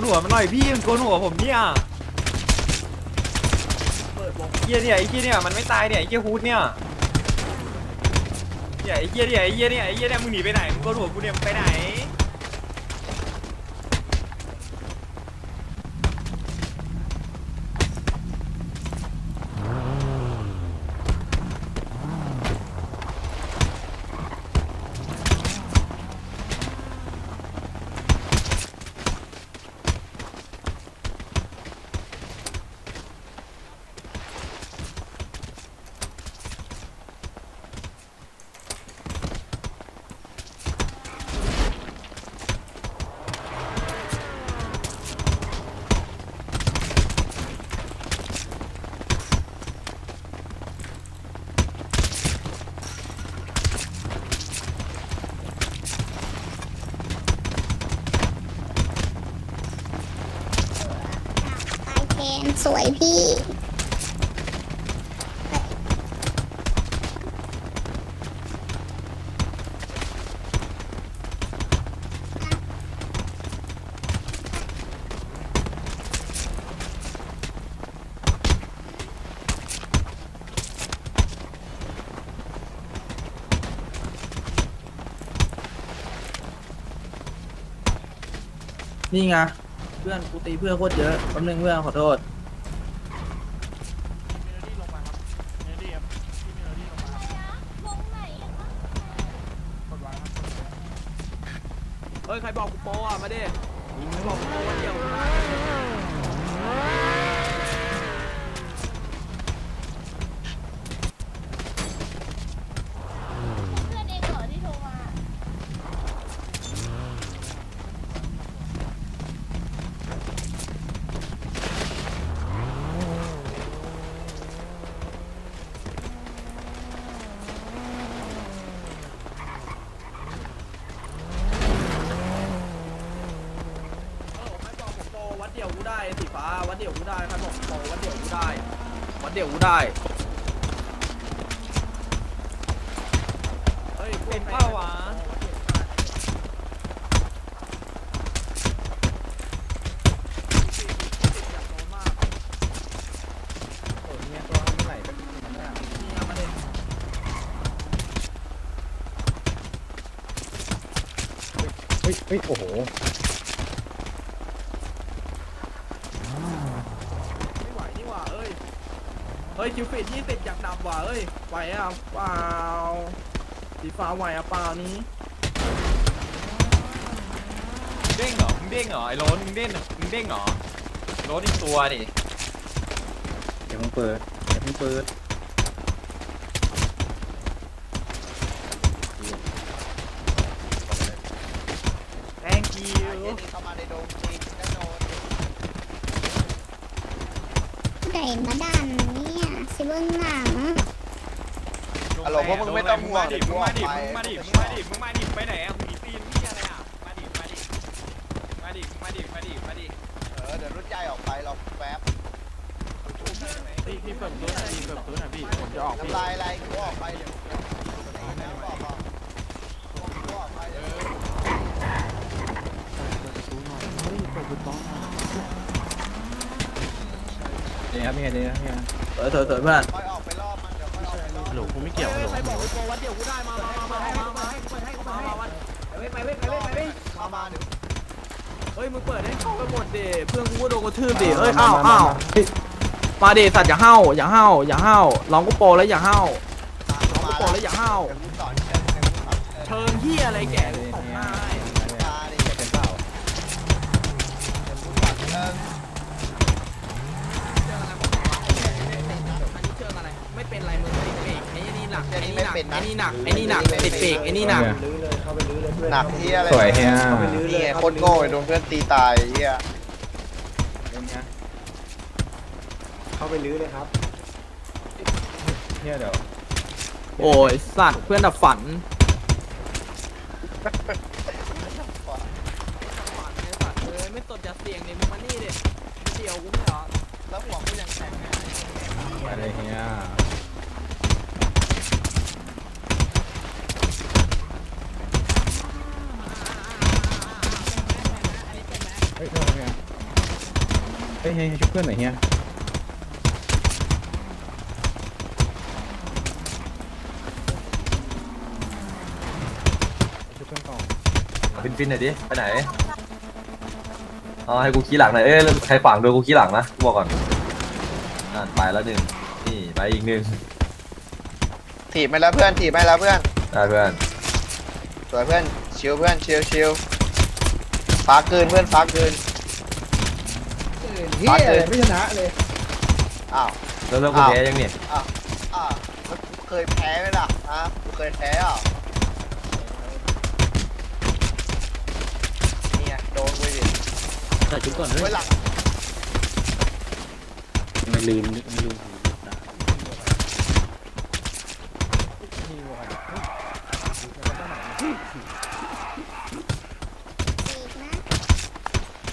นหัวมันหน่อยพี่มันโกนหัวผมเนี่ยเฮียเนี่ยไอ้เฮียเนี่ยมันไม่ตายเนี่ยไอ้เฮียฮูดเนี่ยเนี่ยไอ้เฮียเนี่ยไอ้เฮียเนี่ยไอ้เฮียเนี่ยมึงหนีไปไหนมึงโกนหัวกูเนี่ยมึงไปไหน สวยพี่นี่ไงเพื่อนกูตีเพื่อนโคตรเยอะแป๊บนึงเพื่อนขอโทษ เฮ้ยใครบอกกูโปอะมาดิใครบอกกูโปวันเดียว เดียวกูได้สีฟ้าวัดเดียวกูได้ใครบอกกูโปวัดเดียวกูได้วัดเดียวกูได้เฮ้ยเป็นเป้าวะโอ้ยเนี่ยตัวมันไหลไปนี่เอามาดิเฮ้ยเฮ้ยโอ้โห ไม่ไหวนี่หว่าเอ้ย เฮ้ยคิวฟิตยี่สิบอยากดับว่ะเอ้ยไหวอะเปล่าสีฟ้าไหวอะเปล่านี้เด้งเหรอมึงเด้งเหรอไอ้โรนมึงเด้งมึงเด้งเหรอโรนอีกตัวดิเดี๋ยวมึงเปิดเดี๋ยวมึงเปิดแ thank you ไก่มาดันเนี่ยสิเบื้องหลัง ฮัลโหลพวกมึงไม่ต้องห่วงดิเดี๋ยวมึงมาดิกูมึงออกมาไปดิมึงมาดิมึงมาดิมึงไปไหนอะมึงหนีตีนนี่อะไรอะมาดิมาดิมาดิมาดิมาดิมาดิเออเดี๋ยวรุ่นใหญ่ออกไปรอแป๊บพี่พี่เปิดประตูหน่อยพี่เปิดประตูหน่อยพี่ผมจะออกพี่น้ำลายอะไรกูออกไปเดี๋ยวน้ำบอกบอกกูออกไปเดี๋ยวนี่ครับมีไงดีครับมีไงเถอยเถอยเถอยเพื่อน อยออกไปรอบหลกูไม่เกี่ยวใครบอกกูโปรวัดเดียวกูได้มามามามามามาไปไปไปไปไปไปมามาเดี๋ยวเฮ้ยมึงเปิดให้เข้าไปหมดดิเพื่อนกูก็โดนกระทืบดิเอ้ยอ้าวอ้าวมาดิสัตว์อย่าห้าวอย่าห้าวอย่าห้าวลองกูโปรแล้วอย่าห้าวตามลองมากูโปรแล้วอย่าห้าวเดี๋ยวกูสอนเชิงเดี๋ยวกูสอนเชิงเชิงเฮียอะไรแก่กูตบ หนักไอ้นี่หนักไอ้นี่หนักไอ้นี่หนักติดเบรกไอ้นี่หนักหนักเฮียอะไรสวยเฮียนี่ไงโคตรโง่เลยโดนเพื่อนตีตายเฮียเป็นไงเข้าไปลื้อเลยครับเนี่ยเดี๋ยวโอ้ยสัตว์เพื่อนดับฝันไม่ตดจะเสียงดิมึงมานี่ดิเดียวกูไม่เหรอแล้วหัวกูยังแข็งไงอะไรเฮียเฮ้ยทำไมเนี่ย เฮ้ยให้ให้ช่วยเพื่อนหน่อยเฮียฟินฟินหน่อยดิ ไปไหนเอาให้กูขี้หลังหน่อย เอ้ยใครขวางโดนกูขี้หลังนะกูบอกก่อนอ่าไปแล้วหนึ่งนี่ไปอีกหนึ่งถีบไปแล้วเพื่อนถีบไปแล้วเพื่อนได้เพื่อน สวยเพื่อนชิวเพื่อนชิวชิวฟ้าเกินเพื่อนฟ้าเกิน เฮียไม่ชนะเลยอ้าวแล้วเริ่มกูอ้าวแพ้ยังเนี่ยอ้าวอ้าวแล้วกูเคยแพ้ไหมล่ะฮะกูเคยแพ้อะเนี่ยโดนกูดิใส่ชุดก่อนไว้หลัง ไม่ลืมไม่ลืม อีกนะ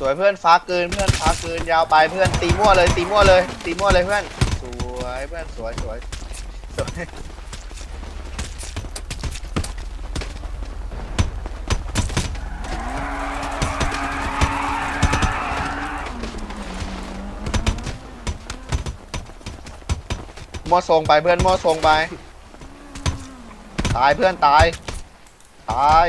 สวยเพื่อนฟ้าเกินเพื่อนฟ้าเกินยาวไปเพื่อนตีมั่วเลยตีมั่วเลยตีมั่วเลยเพื่อนสวยเพื่อนสวยสวยสวยมั่วทรงไปเพื่อนมั่วทรงไป ตายเพื่อนตาย ตาย